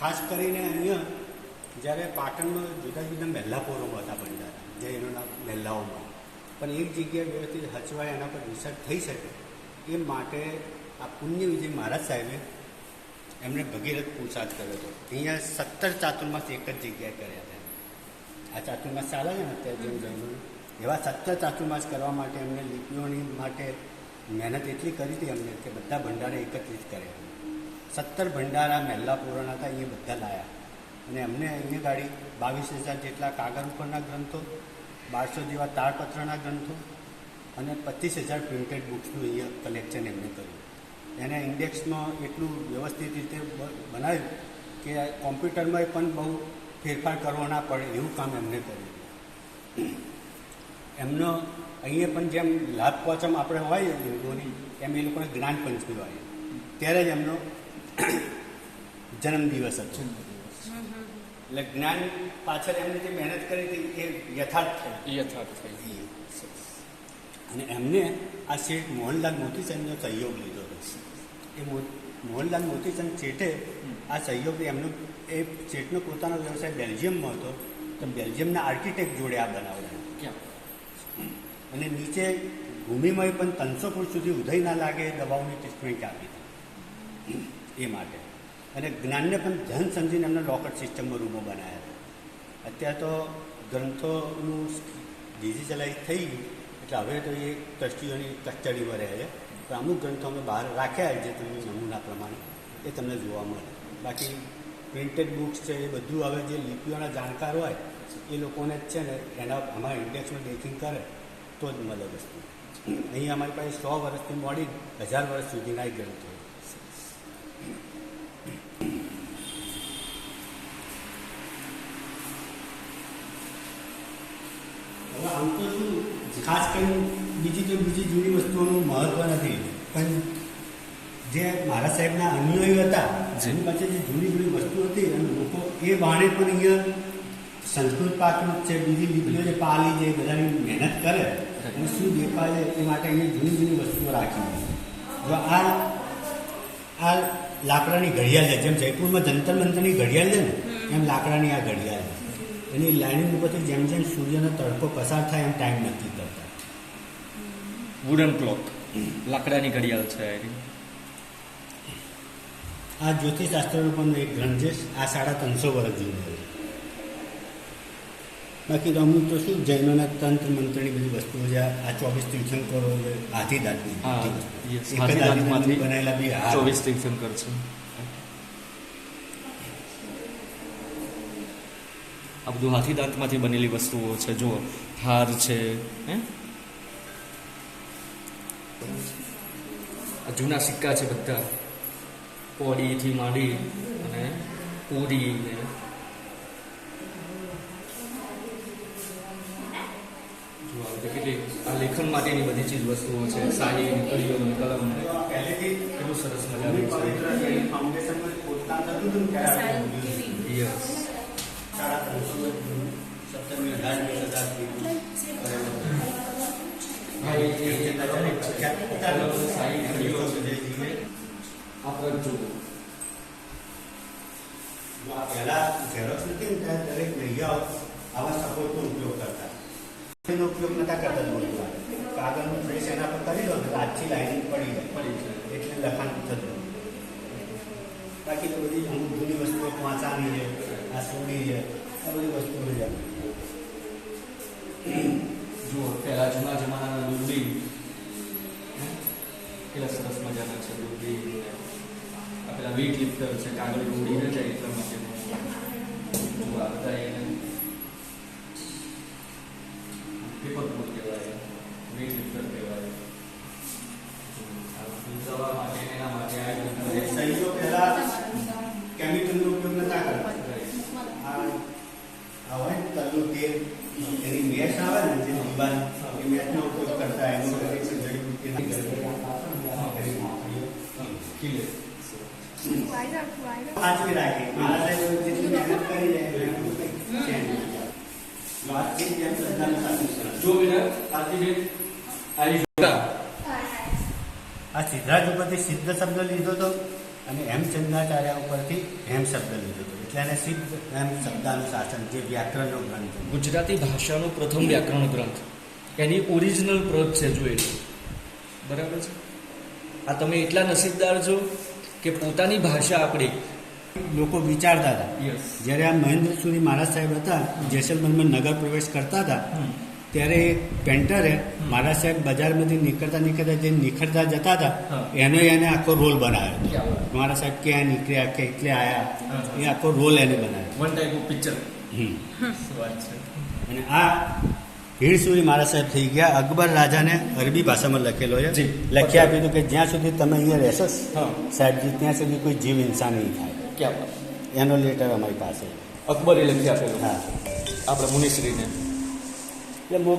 ખાસ કરીને અહીંયા જ્યારે પાટણમાં જુદા જુદા મહેલાપોરોમાં હતા ભંડારા જૈનોના મહેલાઓમાં પણ એક જગ્યાએ વ્યવસ્થિત હચવાય, એના પર રિસર્ચ થઈ શકે, એ માટે આ પુણ્ય વિજય મહારાજ સાહેબે એમણે ભગીરથ પુરુષાર્થ કર્યો હતો. અહીંયા સત્તર ચાતુર્માસ એક જ જગ્યાએ કર્યા હતા. આ ચાતુર્માસ ચાલે છે ને અત્યારે જેમ જૈનોનું એવા સત્તર ચાતુર્માસ કરવા માટે એમને લિપિઓની માટે મહેનત એટલી કરી હતી એમને કે બધા ભંડારે એકત્રિત કર્યા. સત્તર ભંડારા મહેલા પુરાણા હતા એ બધા લાયા. અને એમને અહીંયા ગાડી બાવીસ હજાર જેટલા કાગળ ઉપરના ગ્રંથો, બારસો જેવા તાળપત્રના ગ્રંથો અને પચીસ હજાર પ્રિન્ટેડ બુક્સનું અહીંયા કલેક્શન એમને કર્યું. એને ઇન્ડેક્સમાં એટલું વ્યવસ્થિત રીતે બનાવ્યું કે કોમ્પ્યુટરમાં પણ બહુ ફેરફાર કરવો ના પડે એવું કામ એમને કર્યું. એમનો અહીંયા પણ જેમ લાભ પોચમ આપણે હોય હિન્દુઓની એમ એ લોકોને જ્ઞાન પંચમી હોય. ત્યારે જ એમનો જન્મદિવસ હતો. એટલે જ્ઞાન પાછળ એમને જે મહેનત કરી હતી એ યથાર્થ થઈ. યથાર્થ થઈ અને એમને આ શેઠ મોહનલાલ મોતીચંદનો સહયોગ લીધો હતો. એ મોહનલાલ મોતીચંદ શેઠે આ સહયોગ એમનો એ શેઠનો પોતાનો વ્યવસાય બેલ્જિયમમાં હતો. તો બેલ્જિયમના આર્કિટેક્ટ જોડે આ બનાવડાયો અને નીચે ભૂમિમય પણ ત્રણસો ફૂટ સુધી ઉદય ના લાગે દવાઓની ટ્રીટમેન્ટ આપી. હતી એ માટે. અને જ્ઞાનને પણ ધ્યાન સમજીને એમને લોકર સિસ્ટમમાં રૂમો બનાવ્યા હતા. અત્યારે તો ગ્રંથોનું ડિજિટલાઇઝ થઈ ગયું. એટલે હવે તો એ ટ્રસ્ટીઓની કસ્ટડીમાં રહે છે. પણ અમુક ગ્રંથો અમે બહાર રાખ્યા જે તમને નમૂના પ્રમાણે એ તમને જોવા મળે. બાકી પ્રિન્ટેડ બુક્સ છે, એ બધું હવે જે લિપિઓના જાણકાર હોય, એ લોકોને જ છે ને એના અમારા ઇન્ડેક્સમાં ડેકિંગ કરે, તો જ મળે વસ્તુ અહીં અમારી પાસે સો વર્ષથી મોડી હજાર વર્ષ સુધીના ગ્રંથો આમ તો શું? ખાસ કરીને બીજી તો બીજી જૂની વસ્તુઓનું મહત્ત્વ નથી. પણ જે મારા સાહેબના અનુયાયી હતા જેની પાસે જે જૂની જૂની વસ્તુ હતી અને લોકો એ વાણે પણ અહીંયા સંસ્કૃત પાઠનું છે બીજી લીપીઓ જે પાલી જે બધાની મહેનત કરે અને શું દેખાય એ માટે અહીંયા જૂની જૂની વસ્તુઓ રાખી જો આ આ લાકડાની ઘડિયાળ છે જેમ જયપુરમાં જંતર મંતરની ઘડિયાળ છે ને એમ લાકડાની આ ઘડિયાળ છે. એની લાઇનિંગ ઉપરથી જેમ જેમ સૂર્યનો તડકો પસાર થાય એમ ટાઈમ નક્કી કરતા. વુડન ક્લોક લાકડાની ઘડિયાળ છે આ જ્યોતિષશાસ્ત્રનો પણ એક ગ્રંથ છે આ સાડા ત્રણસો વર્ષ જૂનો બાકી તો અમુક તો શું જૈનોના તંત્ર મંત્રની બધી વસ્તુઓ છે આ ચોવીસ તીર્થંકરો હાથી દાંતની બનાવેલા બી. ચોવીસ તીર્થંકર છે. આ બધું હાથી દાંતમાંથી બનેલી વસ્તુઓ છે જુઓ હાર છે હે? આ જૂના સિક્કા છે બધા. કોડીથી માંડી અને પૂરી ને જુઓ આ બધી કેટલી આ લેખન માટેની બધી ચીજ વસ્તુઓ છે. શાહી ને કડીઓ ને કલમ ને તો આ પહેલેથી કેટલું સરસ જૂની મજાનું પવિત્ર છે. જૈન ફાઉન્ડેશનમાં ખોદકામ થતું હતું ને ત્યારે? આ બધું જોયું. યસ પહેલા ઝેરોક્સ નથી ને ત્યારે દરેક નૈયાઓ આવા સપોર્ટનો ઉપયોગ કરતા એનો ઉપયોગ નતા કરતા મોટી વાર કાગળનું પ્રેસ એના પર કરી દો એટલે આછી લાઈન પડી જાય પડી છે એટલે લખાણ થતું બાકી તો બધી અમુક જૂની વસ્તુઓ વાંચાની છે આ સોની છે આ બધી વસ્તુઓ જાય જુઓ, પહેલા જૂના જમાનાના દૂરબીન. કેટલા સરસ મજાના છે દૂરબીન. આ પેલા વીટ લિફ્ટર છે, કાગળ ઉડી ન જાય એટલા માટે. આ બધા એને એની મેચ આવે ને જે દીવાલ એ ઉપયોગ કરતા એનો જડીબુટ્ટીના ખીલે મારા જેટલી મહેનત કરી આ સિદ્ધાર્થ ઉપરથી સિદ્ધ શબ્દ લીધો તો અને હેમચંદ્રાચાર્ય ઉપરથી હેમ શબ્દ લીધો હતો. એટલે એને સિદ્ધ હેમ શબ્દાનું શાસન જે વ્યાકરણનો ગ્રંથ. ગુજરાતી ભાષાનો પ્રથમ વ્યાકરણ ગ્રંથ. એની ઓરિજિનલ પ્રત છે જો એ બરાબર છે? આ તમે એટલા નસીબદાર છો કે પોતાની ભાષા આપણે લોકો વિચારતા હતા. જ્યારે આ મહેન્દ્રસુરી મહારાજ સાહેબ હતા જેસલમેરમાં નગર પ્રવેશ કરતા હતા ત્યારે પેન્ટરે મારા સાહેબ બજારમાંથી નીકળતા નીકળતા જે નિખરતા જતા હતા એનો એને આખો રોલ બનાવ્યો હતો. મારા સાહેબ ક્યાં નીકળ્યા કે એટલે આવ્યા એ આખો રોલ એને બનાવ્યો. વન ટાઈપ ઓફ પિક્ચર અને આ હીરસુરી મારા સાહેબ થઈ ગયા. અકબર રાજાને અરબી ભાષામાં લખેલો છે. લખી આપ્યું હતું કે જ્યાં સુધી તમે અહીંયા રહેશો હા. સાહેબજી ત્યાં સુધી કોઈ જીવ ઇન્સાન નહીં થાય. એનો લેટર અમારી પાસે. અકબરે લખી આપેલો. હા. આપણે મુનિશ્રીને. એટલે મો-